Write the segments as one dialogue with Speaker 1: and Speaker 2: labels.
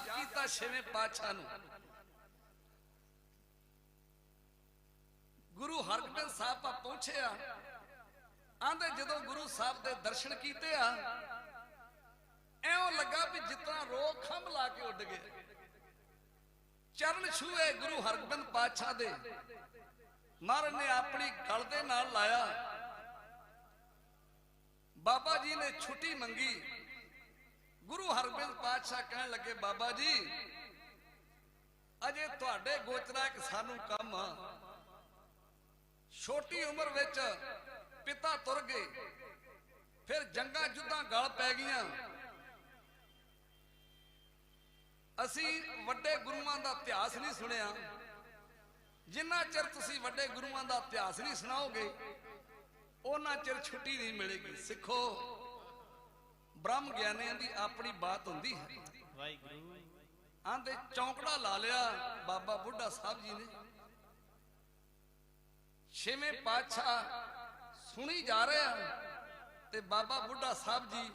Speaker 1: ਸੰਗਤਾਂ ਨੂੰ। ਗੁਰੂ ਹਰਗੋਬਿੰਦ ਸਾਹਿਬ ਆ ਪਹੁੰਚਿਆ ਆਂਦੇ ਜਦੋਂ ਗੁਰੂ ਸਾਹਿਬ ਦੇ ਦਰਸ਼ਨ ਕੀਤੇ ਆ ਐਉਂ ਲੱਗਾ ਵੀ ਜਿਤਨਾ ਰੋ ਖੰਭ ਲਾ ਕੇ ਉੱਡ ਗਏ। ਚਰਨ ਛੂਏ ਗੁਰੂ ਹਰਗੋਬਿੰਦ ਪਾਤਸ਼ਾਹ ਦੇ। ਮਹਾਰਾਜ ਨੇ ਆਪਣੀ ਗਲ ਦੇ ਨਾਲ ਲਾਇਆ। ਬਾਬਾ ਜੀ ਨੇ ਛੁੱਟੀ ਮੰਗੀ। ਗੁਰੂ ਹਰਗੋਬਿੰਦ ਪਾਤਸ਼ਾਹ ਕਹਿਣ ਲੱਗੇ, ਬਾਬਾ ਜੀ, ਅਜੇ ਤੁਹਾਡੇ ਗੋਚਰਾ ਇੱਕ ਸਾਨੂੰ ਕੰਮ ਆ। ਛੋਟੀ ਉਮਰ ਵਿੱਚ ਪਿਤਾ ਤੁਰ ਗਏ, ਫਿਰ ਜੰਗਾਂ ਜੁੱਦਾਂ ਗਲ ਪੈ ਗਈਆਂ। ਅਸੀਂ ਵੱਡੇ ਗੁਰੂਆਂ ਦਾ ਇਤਿਹਾਸ ਨਹੀਂ ਸੁਣਿਆ। ਜਿੰਨਾ ਚਿਰ ਤੁਸੀਂ ਵੱਡੇ ਗੁਰੂਆਂ ਦਾ ਇਤਿਹਾਸ ਨਹੀਂ ਸੁਣਾਓਗੇ, ਉਹਨਾਂ ਚਿਰ ਛੁੱਟੀ ਨਹੀਂ ਮਿਲੇਗੀ। ਸਿੱਖੋ। ਬ੍ਰਹਮ ਗਿਆਨੀਆਂ ਦੀ ਆਪਣੀ ਬਾਤ ਹੁੰਦੀ ਹੈ।
Speaker 2: ਵਾਹਿਗੁਰੂ
Speaker 1: ਆਂਦੇ ਚੌਂਕੜਾ ਲਾ ਲਿਆ ਬਾਬਾ ਬੁੱਢਾ ਸਾਹਿਬ ਜੀ ਨੇ। ਛੇਵੇਂ ਪਾਤਸ਼ਾਹ ਸੁਣੀ ਜਾ ਰਿਹਾ ਤੇ ਬਾਬਾ ਬੁੱਢਾ ਸਾਹਿਬ ਜੀ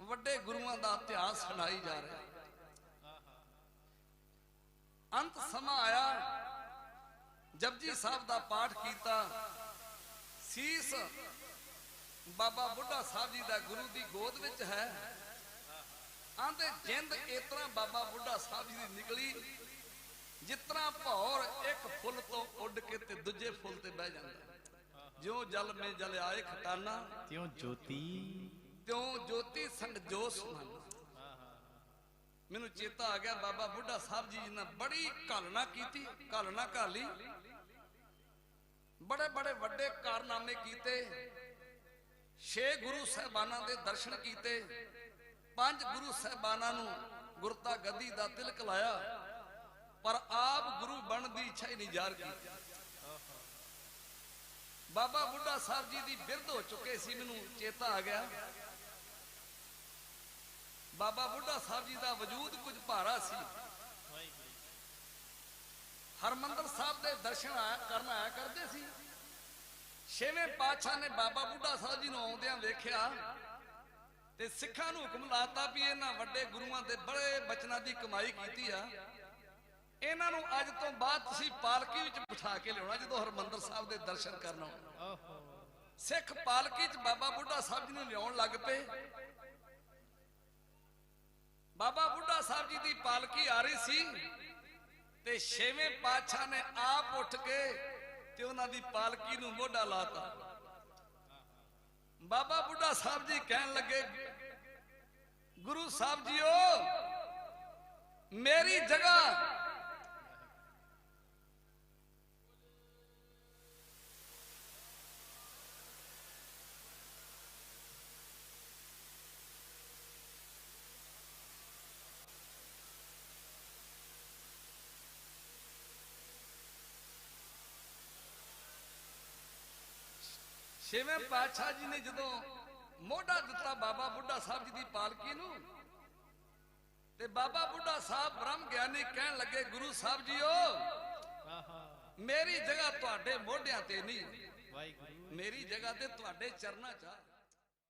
Speaker 1: ਵੱਡੇ ਗੁਰੂਆਂ ਦਾ ਇਤਿਹਾਸ ਸੁਣਾਈ ਜਾ ਰਿਹਾ। ਅੰਤ ਸਮਾਂ ਆਇਆ, ਜਪਜੀ ਸਾਹਿਬ ਦਾ ਪਾਠ ਕੀਤਾ, ਸੀਸ ਬਾਬਾ ਬੁੱਢਾ ਸਾਹਿਬ ਜੀ ਦਾ ਗੁਰੂ ਦੀ ਗੋਦ ਵਿੱਚ ਹੈ। ਆਂਦੇ ਜਿੰਦ ਇਤਨਾ ਬਾਬਾ ਬੁੱਢਾ ਸਾਹਿਬ ਜੀ ਦੀ ਨਿਕਲੀ ਜਿਤਨਾ ਭੌਰ ਇੱਕ ਫੁੱਲ ਤੋਂ ਉੱਡ ਕੇ ਤੇ ਦੂਜੇ ਫੁੱਲ ਤੇ ਬਹਿ ਜਾਂਦਾ। ਜਿਉਂ ਜਲ ਮੇ ਜਲ ਆਏ ਖਟਾਨਾ
Speaker 2: ਤਿਉ ਜੋਤੀ।
Speaker 1: ਤਿਉਂ ਜੋਤੀ ਸੰਗ ਜੋਸ ਮਨ। ਮੈਨੂੰ ਚੇਤਾ ਆ ਗਿਆ ਬਾਬਾ ਬੁੱਢਾ ਸਾਹਿਬ ਜੀ ਨੇ ਬੜੀ ਘਾਲਣਾ ਕੀਤੀ ਘਾਲਣਾ ਘਾਲੀ। ਬੜੇ ਬੜੇ ਵੱਡੇ ਕਾਰਨਾਮੇ ਕੀਤੇ। ਛੇ ਗੁਰੂ ਸਹਿਬਾਨਾਂ ਦੇ ਦਰਸ਼ਨ ਕੀਤੇ। ਪੰਜ ਗੁਰੂ ਸਹਿਬਾਨਾਂ ਨੂੰ ਗੁਰਤਾ ਗੱਦੀ ਦਾ ਤਿਲਕ ਲਾਇਆ। ਪਰ ਆਪ ਗੁਰੂ ਬਣਨ ਦੀ ਇੱਛਾ ਹੀ ਨਹੀਂ ਜ਼ਾਹਰ ਕੀਤੀ। ਬਾਬਾ ਬੁੱਢਾ ਸਾਹਿਬ ਜੀ ਦੀ ਬਿਰਧ ਹੋ ਚੁੱਕੇ ਸੀ, ਮੈਨੂੰ ਚੇਤਾ ਆ ਗਿਆ। ਬਾਬਾ ਬੁੱਢਾ ਸਾਹਿਬ ਜੀ ਦਾ ਵਜੂਦ ਕੁਝ ਭਾਰਾ ਸੀ।
Speaker 2: ਵਾਹਿਗੁਰੂ
Speaker 1: ਹਰਮੰਦਰ ਸਾਹਿਬ ਦੇ ਦਰਸ਼ਨ ਆਇਆ ਕਰਨ ਆਇਆ ਕਰ ਛੇਵੇਂ ਪਾਤਸ਼ਾਹ ਨੇ ਬਾਬਾ ਬੁੱਢਾ ਸਾਹਿਬ ਜੀ ਨੂੰ ਆਉਂਦਿਆਂ ਵੇਖਿਆ ਤੇ ਸਿੱਖਾਂ ਨੂੰ ਹੁਕਮ ਲਾਤਾ ਵੀ ਇਹਨਾਂ ਵੱਡੇ ਗੁਰੂਆਂ ਦੇ ਬੜੇ ਬਚਨਾਂ ਦੀ ਕਮਾਈ ਕੀਤੀ ਆ। ਇਹਨਾਂ ਨੂੰ ਅੱਜ ਤੋਂ ਬਾਅਦ ਤੁਸੀਂ ਪਾਲਕੀ ਵਿੱਚ ਬਿਠਾ ਕੇ ਲਿਆਉਣਾ, ਜਦੋਂ ਹਰਮੰਦਰ ਸਾਹਿਬ ਦੇ ਦਰਸ਼ਨ ਕਰਨ ਆਉਣਾ ਸਿੱਖ ਪਾਲਕੀ 'ਚ ਬਾਬਾ ਬੁੱਢਾ ਸਾਹਿਬ ਜੀ ਨੂੰ ਲਿਆਉਣ ਲੱਗ ਪਏ। ਬਾਬਾ ਬੁੱਢਾ ਸਾਹਿਬ ਜੀ ਦੀ ਪਾਲਕੀ ਆ ਰਹੀ ਸੀ ਤੇ ਛੇਵੇਂ ਪਾਤਸ਼ਾਹ ਨੇ ਆਪ ਉੱਠ ਕੇ ਤੇ ਉਹਨਾਂ ਦੀ ਪਾਲਕੀ ਨੂੰ ਮੋਢਾ ਲਾਤਾ। ਬਾਬਾ ਬੁੱਢਾ ਸਾਹਿਬ ਜੀ ਕਹਿਣ ਲੱਗੇ, ਗੁਰੂ ਸਾਹਿਬ ਜੀਓ, ਮੇਰੀ ਜਗ੍ਹਾ ਛੇਵੇਂ ਪਾਤਸ਼ਾਹ ਜੀ ਨੇ ਜਦੋਂ ਮੋਢਾ ਦਿੱਤਾ ਬਾਬਾ ਬੁੱਢਾ ਸਾਹਿਬ ਜੀ ਦੀ ਪਾਲਕੀ ਨੂੰ ਤੇ ਬਾਬਾ ਬੁੱਢਾ ਸਾਹਿਬ ਬ੍ਰਹਮ ਗਿਆਨੀ ਕਹਿਣ ਲੱਗੇ ਗੁਰੂ ਸਾਹਿਬ ਜੀਓ
Speaker 2: ਆਹਾ
Speaker 1: ਮੇਰੀ ਜਗ੍ਹਾ ਤੁਹਾਡੇ ਮੋਢਿਆਂ ਤੇ ਨਹੀਂ ਮੇਰੀ ਜਗ੍ਹਾ ਤੇ ਤੁਹਾਡੇ ਚਰਨਾਂ 'ਚ